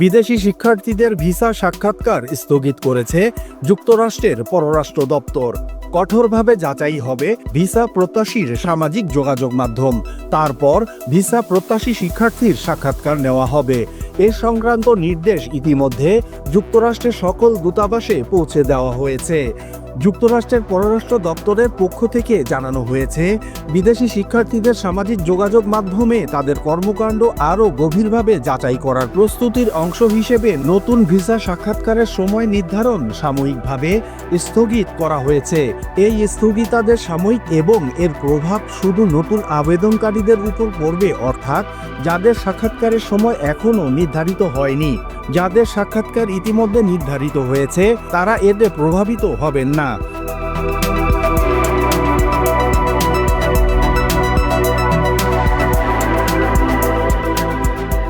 বিদেশি শিক্ষার্থীদের ভিসা সাক্ষাৎকার স্থগিত করেছে যুক্তরাষ্ট্রের পররাষ্ট্র দপ্তর। কঠোরভাবে যাচাই হবে ভিসা প্রত্যাশীর সামাজিক যোগাযোগ মাধ্যম। তারপর ভিসা প্রত্যাশী শিক্ষার্থীর সাক্ষাৎকার নেওয়া হবে। এ সংক্রান্ত নির্দেশ ইতিমধ্যে যুক্তরাষ্ট্রের সকল দূতাবাসে পৌঁছে দেওয়া হয়েছে। যুক্তরাষ্ট্রের পররাষ্ট্র দপ্তরের পক্ষ থেকে জানানো হয়েছে, বিদেশি শিক্ষার্থীদের সামাজিক যোগাযোগ মাধ্যমে তাদের কর্মকাণ্ড আরও গভীরভাবে যাচাই করার প্রস্তুতির অংশ হিসেবে নতুন ভিসা সাক্ষাৎকারের সময় নির্ধারণ সাময়িকভাবে স্থগিত করা হয়েছে। এই স্থগিতাদের সাময়িক এবং এর প্রভাব শুধু নতুন আবেদনকারীদের উপর পড়বে, অর্থাৎ যাদের সাক্ষাৎকারের সময় এখনও নির্ধারিত হয়নি। যাদের সাক্ষাৎকার ইতিমধ্যে নির্ধারিত হয়েছে, তারা এতে প্রভাবিত হবেন না।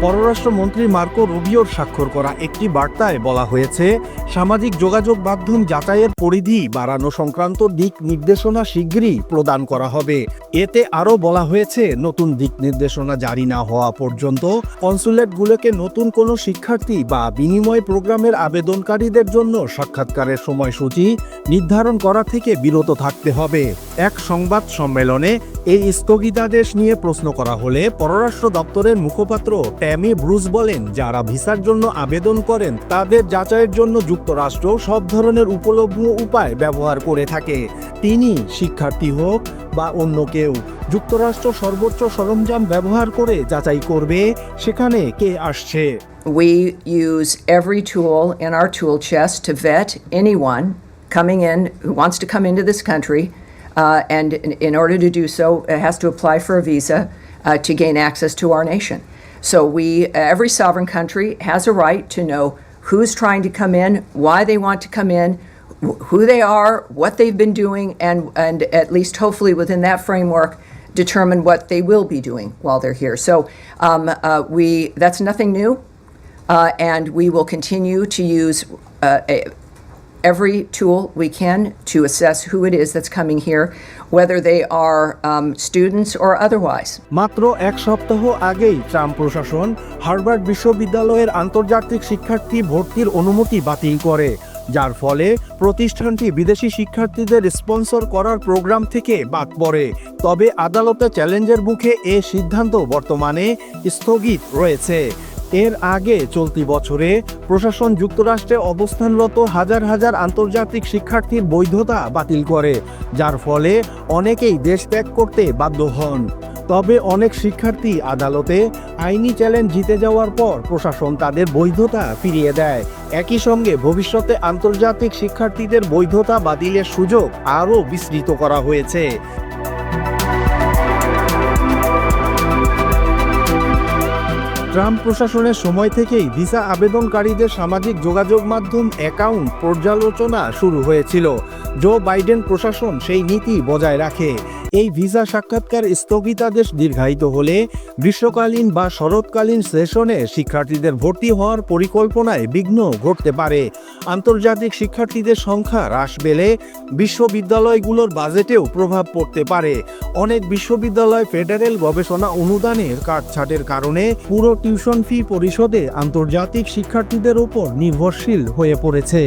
পররাষ্ট্রমন্ত্রী মার্কো রুবিওর স্বাক্ষর করা একটি বার্তায় বলা হয়েছে সামাজিক যোগাযোগ মাধ্যম যাচাইয়ের পরিধি বাড়ানো সংক্রান্ত দিক নির্দেশনা শীঘ্রই প্রদান করা হবে। এতে আরও বলা হয়েছে, নতুন দিক নির্দেশনা জারি না হওয়া পর্যন্ত কনসুলেটগুলোকে নতুন কোনো শিক্ষার্থী বা বিনিময় প্রোগ্রামের আবেদনকারীদের জন্য সাক্ষাৎকারের সময়সূচি নির্ধারণ করা থেকে বিরত থাকতে হবে। এক সংবাদ সম্মেলনে এই স্থগিতাদেশ নিয়ে প্রশ্ন করা হলে পররাষ্ট্র দপ্তরের মুখপাত্র ট্যামি ব্রুস বলেন, যারা ভিসার জন্য আবেদন করেন, তাদের যাচাইয়ের জন্য যুক্তরাষ্ট্র সব ধরনের উপলব্ধ উপায় ব্যবহার করে থাকে তিনি শিক্ষার্থী হোক বা অন্য কেউ যুক্তরাষ্ট্র সর্বোচ্চ সরঞ্জাম ব্যবহার করে যাচাই করবে সেখানে কে আসছে We use every tool in our tool chest to vet anyone coming in who wants to come into this country. Uh, and in, order to do so, has to apply for a visa uh, to gain access to our nation. So we, every sovereign country has a right to know who's trying to come in, why they want to come in, wh- who they are, what they've been doing, and, and at least hopefully within that framework, determine what they will be doing while they're here. So um, uh, we, that's nothing new. Uh, and we will continue to use uh, a, every tool we can to assess who it is that's coming here, whether they are um, students or otherwise. মাত্র এক সপ্তাহ আগেই Trump প্রশাসন Harvard বিশ্ববিদ্যালয়ের আন্তর্জাতিক শিক্ষার্থী ভর্তির অনুমতি বাতিল করে যার ফলে প্রতিষ্ঠানটি বিদেশি শিক্ষার্থীদের স্পন্সর করার প্রোগ্রাম থেকে বাদ পড়ে তবে আদালতে চ্যালেঞ্জের মুখে এ সিদ্ধান্ত বর্তমানে স্থগিত রয়েছে এর আগে চলতি বছরে প্রশাসন যুক্তরাষ্ট্রে অবস্থানরত হাজার হাজার আন্তর্জাতিক শিক্ষার্থীর বৈধতা বাতিল করে, যার ফলে অনেকেই দেশ ত্যাগ করতে বাধ্য হন। তবে অনেক শিক্ষার্থী আদালতে আইনি চ্যালেঞ্জ জিতে যাওয়ার পর প্রশাসন তাদের বৈধতা ফিরিয়ে দেয়। একই সঙ্গে ভবিষ্যতে আন্তর্জাতিক শিক্ষার্থীদের বৈধতা বাতিলের সুযোগ আরও বিস্তৃত করা হয়েছে। ট্রাম্প প্রশাসনের সময় থেকেই ভিসা আবেদনকারীদের সামাজিক যোগাযোগ মাধ্যম অ্যাকাউন্ট পর্যালোচনা শুরু হয়েছিল। জো বাইডেন প্রশাসন সেই নীতি বজায় রাখে। এই ভিসা সাক্ষাৎকার স্থগিতাদেশ দীর্ঘায়িত হলে গ্রীষ্মকালীন বা শরৎকালীন সেশনে শিক্ষার্থীদের ভর্তি হওয়ার পরিকল্পনায় বিঘ্ন ঘটতে পারে। আন্তর্জাতিক শিক্ষার্থীদের সংখ্যা হ্রাস পেলে বিশ্ববিদ্যালয়গুলোর বাজেটেও প্রভাব পড়তে পারে। অনেক বিশ্ববিদ্যালয় ফেডারেল গবেষণা অনুদানের কাটছাটের কারণে পুরো টিউশন ফি পরিশোধে আন্তর্জাতিক শিক্ষার্থীদের উপর নির্ভরশীল হয়ে পড়েছে।